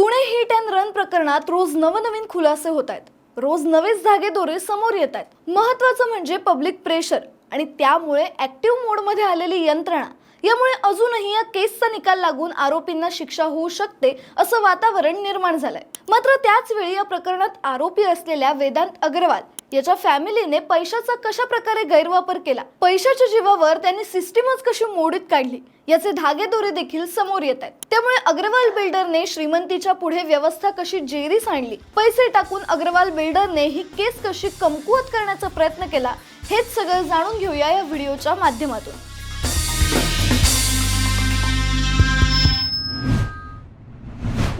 Pune hit and run प्रकरणात रोज नवनवीन खुलासे होत आहेत. रोज नवेच धागेदोरे समोर येत आहेत. महत्वाचं म्हणजे पब्लिक प्रेशर आणि त्यामुळे ऍक्टिव्ह मोडमध्ये आलेली यंत्रणा. यामुळे अजूनही या केसचा निकाल लागून आरोपींना शिक्षा होऊ शकते असं वातावरण निर्माण झालंय. मात्र त्याच वेळी या प्रकरणात आरोपी असलेल्या वेदांत अग्रवाल याच्या फॅमिलीने पैशाचा कशा प्रकारे गैरवापर केला? पैशाच्या जीवावर त्यांनी सिस्टीमच कशी मोडीत काढली? याचे धागेदोरे देखील समोर येत आहेत. त्यामुळे अग्रवाल बिल्डरने श्रीमंतीच्या पुढे व्यवस्था कशी जेरीस आणली? पैसे टाकून अग्रवाल बिल्डरने ही केस कशी कमकुवत करण्याचा प्रयत्न केला? हेच सगळं जाणून घेऊया या व्हिडिओच्या माध्यमातून.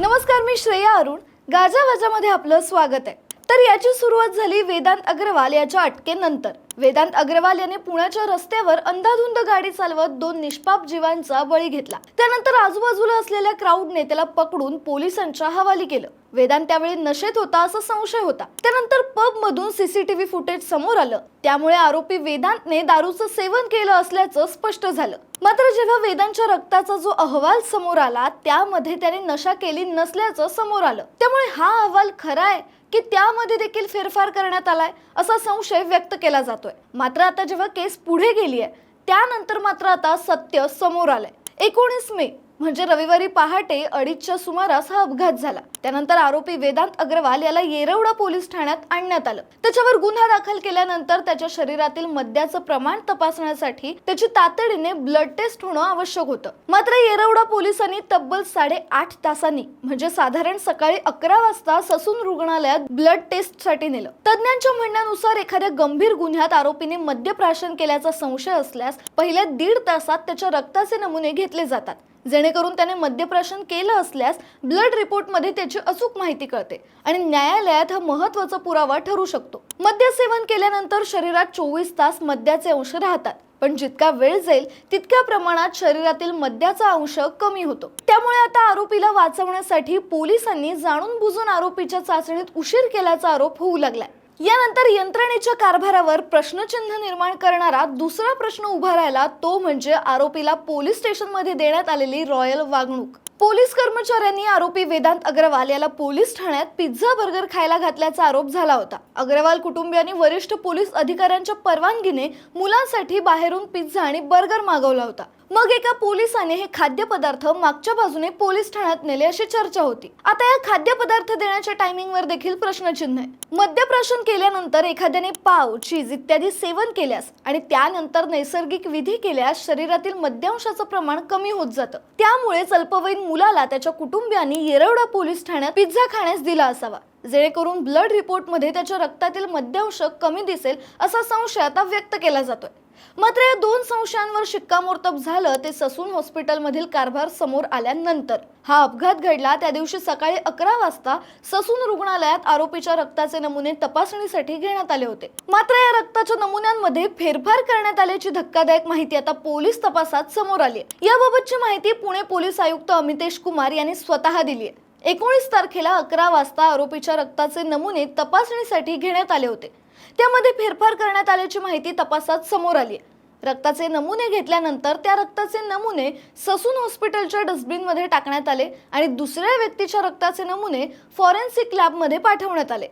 नमस्कार मी श्रेया अरुण. गाजा वाजामध्ये आपलं स्वागत आहे. तर याची सुरुवात झाली वेदांत अग्रवाल याच्या अटकेनंतर. वेदांत अग्रवाल याने पुण्याच्या रस्त्यावर अंधाधुंद गाडी चालवत दोन निष्पाप जीवांचा बळी घेतला. त्यानंतर आजूबाजूला असलेल्या क्राऊडने त्याला पकडून पोलिसांच्या हवाली केलं. वेदांत त्यावेळी नशेत होता असा संशय होता. त्यानंतर पब मधून सीसीटीव्ही फुटेज समोर आलं. त्यामुळे आरोपी वेदांतने दारूचं सेवन केलं असल्याचं स्पष्ट झालं. मात्र जेव्हा वेदांच्या रक्ताचा जो अहवाल समोर आला त्यामध्ये त्याने नशा केली नसल्याचं समोर आलं. त्यामुळे हा अहवाल खरा आहे की त्यामध्ये देखील फेरफार करण्यात आलाय असा संशय व्यक्त केला जातोय. मात्र आता जेव्हा केस पुढे गेली आहे त्यानंतर मात्र आता सत्य समोर आलंय. एकोणीस मे म्हणजे रविवारी पहाटे अडीचच्या सुमारास हा अपघात झाला. त्यानंतर आरोपी वेदांत अग्रवाल याला येरवडा पोलीस ठाण्यात आणण्यात आलं. त्याच्यावर गुन्हा दाखल केल्यानंतर त्याच्या शरीरातील मद्याचं प्रमाण तपासण्यासाठी त्याची तातडीने ब्लड टेस्ट होणं आवश्यक होतं. मात्र येरवडा पोलिसांनी तब्बल साडेआठ तासांनी म्हणजे साधारण सकाळी अकरा वाजता ससून रुग्णालयात ब्लड टेस्टसाठी नेलं. तज्ज्ञांच्या म्हणण्यानुसार एखाद्या गंभीर गुन्ह्यात आरोपीने मद्यप्राशन केल्याचा संशय असल्यास पहिल्या दीड तासात त्याच्या रक्ताचे नमुने घेतले जातात. जेणेकरून त्याने मद्यप्राशन केलं असल्यास ब्लड रिपोर्टमध्ये त्याची अचूक माहिती कळते. आणि न्यायालयात हा महत्त्वाचा पुरावा ठरू शकतो. मद्य सेवन केल्यानंतर शरीरात चोवीस तास मद्याचे अंश राहतात. पण जितका वेळ जाईल तितक्या प्रमाणात शरीरातील मद्याचा अंश कमी होतो. त्यामुळे आता आरोपीला वाचवण्यासाठी पोलिसांनी जाणून बुजून आरोपीच्या चाचणीत उशीर केल्याचा आरोप होऊ लागलाय. यानंतर यंत्रणेच्या कारभारावर प्रश्नचिन्ह निर्माण करणारा दुसरा प्रश्न उभा राहिला तो म्हणजे आरोपीला पोलीस स्टेशनमध्ये देण्यात आलेली रॉयल वागणूक. पोलीस कर्मचाऱ्यांनी आरोपी वेदांत अग्रवाल याला पोलीस ठाण्यात पिझ्झा बर्गर खायला घातल्याचा आरोप झाला होता. अग्रवाल कुटुंबियांनी वरिष्ठ पोलीस अधिकाऱ्यांच्या परवानगीने मुलांसाठी बाहेरून पिझ्झा आणि बर्गर मागवला होता. मग एका पोलिसाने हे खाद्यपदार्थ मागच्या बाजूने पोलीस ठाण्यात नेले अशी चर्चा होती. आता या खाद्यपदार्थ देण्याच्या टायमिंगवर देखील प्रश्नचिन्ह आहे. मद्यप्राशन केल्यानंतर एखाद्याने पाव चीज इत्यादी सेवन केल्यास आणि त्यानंतर नैसर्गिक विधी केल्यास शरीरातील मद्यांशाचं प्रमाण कमी होत जातं. त्यामुळेच अल्पवयीन मुलाला त्याच्या कुटुंबियांनी येरवडा पोलीस ठाण्यात पिझ्झा खाण्यास दिला असावा. जेणेकरून ब्लड रिपोर्टमध्ये त्याच्या रक्तातील मद्यांश कमी दिसेल असा संशय आता व्यक्त केला जातोय. मात्र या दोन संशयांवर शिक्कामोर्तब झालं ते ससून हॉस्पिटलमधील कारभार समोर आल्यानंतर. हा अपघात घडला त्या दिवशी सकाळी अकरा वाजता ससून रुग्णालयात आरोपीच्या रक्ताचे नमुने तपासणीसाठी घेण्यात आले होते. मात्र या रक्ताच्या नमुन्यांमध्ये फेरफार करण्यात आल्याची धक्कादायक माहिती आता पोलीस तपासात समोर आली याबाबतची माहिती पुणे पोलीस आयुक्त अमितेश कुमार यांनी स्वतः दिली आहे एकोणीस तारखेला अकरा वाजता आरोपीच्या रक्ताचे नमुने तपासणीसाठी घेण्यात आले होते. त्यामध्ये फेरफार करण्यात आल्याची माहिती तपासात समोर आली आहे. रक्ताचे नमुने घेतल्यानंतर त्या रक्ताचे नमुने ससून हॉस्पिटलच्या डस्टबिनमध्ये टाकण्यात आले आणि दुसऱ्या व्यक्तीच्या रक्ताचे नमुने फॉरेन्सिक लॅबमध्ये पाठवण्यात आले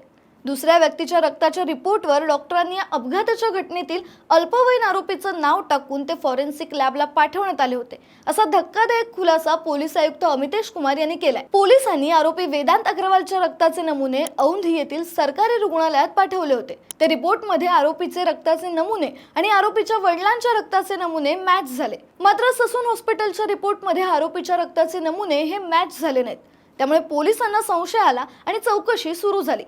दुसऱ्या व्यक्तीच्या रक्ताच्या रिपोर्टवर डॉक्टरांनी या अपघाताच्या घटनेतील अल्पवयीन आरोपीचं नाव टाकून ते फॉरेन्सिक लॅबला पाठवण्यात आले होते. असा धक्कादायक खुलासा पोलीस आयुक्त अमितेश कुमार यांनी केलाय. पोलिसांनी आरोपी वेदांत अग्रवालच्या रक्ताचे नमुने औंध येथील सरकारी रुग्णालयात पाठवले होते. ते रिपोर्टमध्ये आरोपीचे रक्ताचे नमुने आणि आरोपीच्या वडिलांच्या रक्ताचे नमुने मॅच झाले. मात्र ससून हॉस्पिटलच्या रिपोर्टमध्ये आरोपीच्या रक्ताचे नमुने हे मॅच झाले नाहीत. त्यामुळे पोलिसांना संशय आला आणि चौकशी सुरू झाली.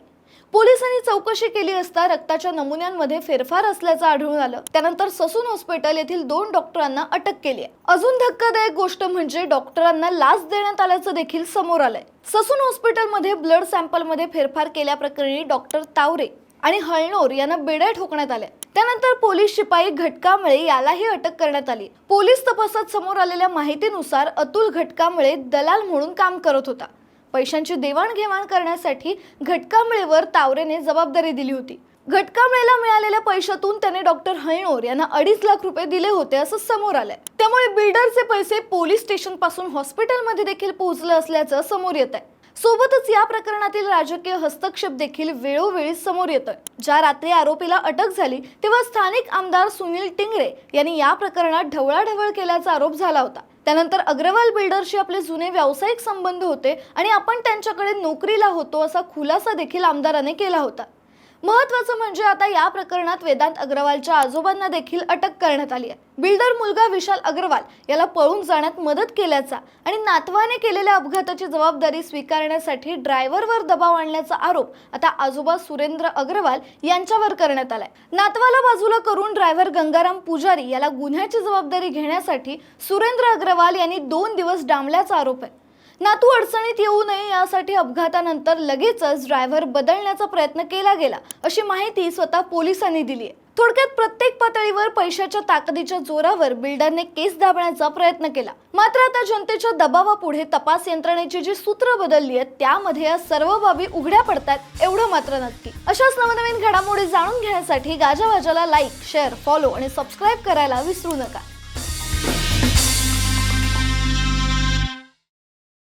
पोलिसांनी चौकशी केली असता रक्ताच्या नमुन्यांमध्ये फेरफार असल्याचं आढळून आलं. त्यानंतर ससून हॉस्पिटल येथील दोन डॉक्टरांना अटक केली आहे. अजून धक्कादायक गोष्ट म्हणजे डॉक्टरांना लाच देण्यात आल्याचं देखील समोर आलंय. ससून हॉस्पिटलमध्ये ब्लड सॅम्पलमध्ये फेरफार केल्याप्रकरणी डॉक्टर तावरे आणि हळणोर यांना बेड्या ठोकण्यात आल्या. त्यानंतर पोलीस शिपाई घटकामुळे यालाही अटक करण्यात आली. पोलीस तपासात समोर आलेल्या माहितीनुसार अतुल घटकामुळे दलाल म्हणून काम करत होता. पैशांची देवाणघेवाण करण्यासाठी घटकांबळेवर तावरेने जबाबदारी दिली होती. घटकांबळेला मिळालेल्या पैशातून त्याने डॉक्टर हैणोर यांना अडीच लाख रुपये दिले होते असं समोर आलंय. त्यामुळे बिल्डरचे पैसे पोलीस स्टेशनपासून हॉस्पिटलमध्ये देखील पोहोचले असल्याचं समोर येत आहे. सोबतच या प्रकरणातील राजकीय हस्तक्षेप देखील वेळोवेळी समोर येतोय. ज्या रात्री आरोपीला अटक झाली तेव्हा स्थानिक आमदार सुनील टिंगरे यांनी या प्रकरणात ढवळाढवळ केल्याचा आरोप झाला होता. त्यानंतर अग्रवाल बिल्डरशी आपले जुने व्यावसायिक संबंध होते आणि आपण त्यांच्याकडे नोकरीला होतो असा खुलासा देखील आमदाराने केला होता. महत्वाचं म्हणजे आता या प्रकरणात वेदांत अग्रवालच्या आजोबांना देखील अटक करण्यात आली आहे. बिल्डर मुलगा विशाल अग्रवाल याला पळून जाण्यात मदत केल्याचा आणि नातवाने केलेल्या अपघाताची जबाबदारी स्वीकारण्यासाठी ड्रायव्हरवर दबाव आणल्याचा आरोप आता आजोबा सुरेंद्र अग्रवाल यांच्यावर करण्यात आलाय. नातवाला बाजूला करून ड्रायव्हर गंगाराम पुजारी याला गुन्ह्याची जबाबदारी घेण्यासाठी सुरेंद्र अग्रवाल यांनी दोन दिवस डांबल्याचा आरोप आहे. नातू अडचणीत येऊ नये यासाठी अपघातानंतर लगेचच ड्रायव्हर बदलण्याचा प्रयत्न केला गेला अशी माहिती स्वतः पोलिसांनी दिली आहे. थोडक्यात प्रत्येक पातळीवर पैशाच्या ताकदीच्या जोरावर बिल्डरने केस दाबण्याचा प्रयत्न केला. मात्र आता जनतेच्या दबावापुढे तपास यंत्रणेची जी सूत्र बदलली आहेत त्यामध्ये या सर्व बाबी उघड्या पडतात एवढं मात्र नक्की. अशाच नवनवीन घडामोडी जाणून घेण्यासाठी गाजावाजाला लाईक शेअर फॉलो आणि सबस्क्राईब करायला विसरू नका.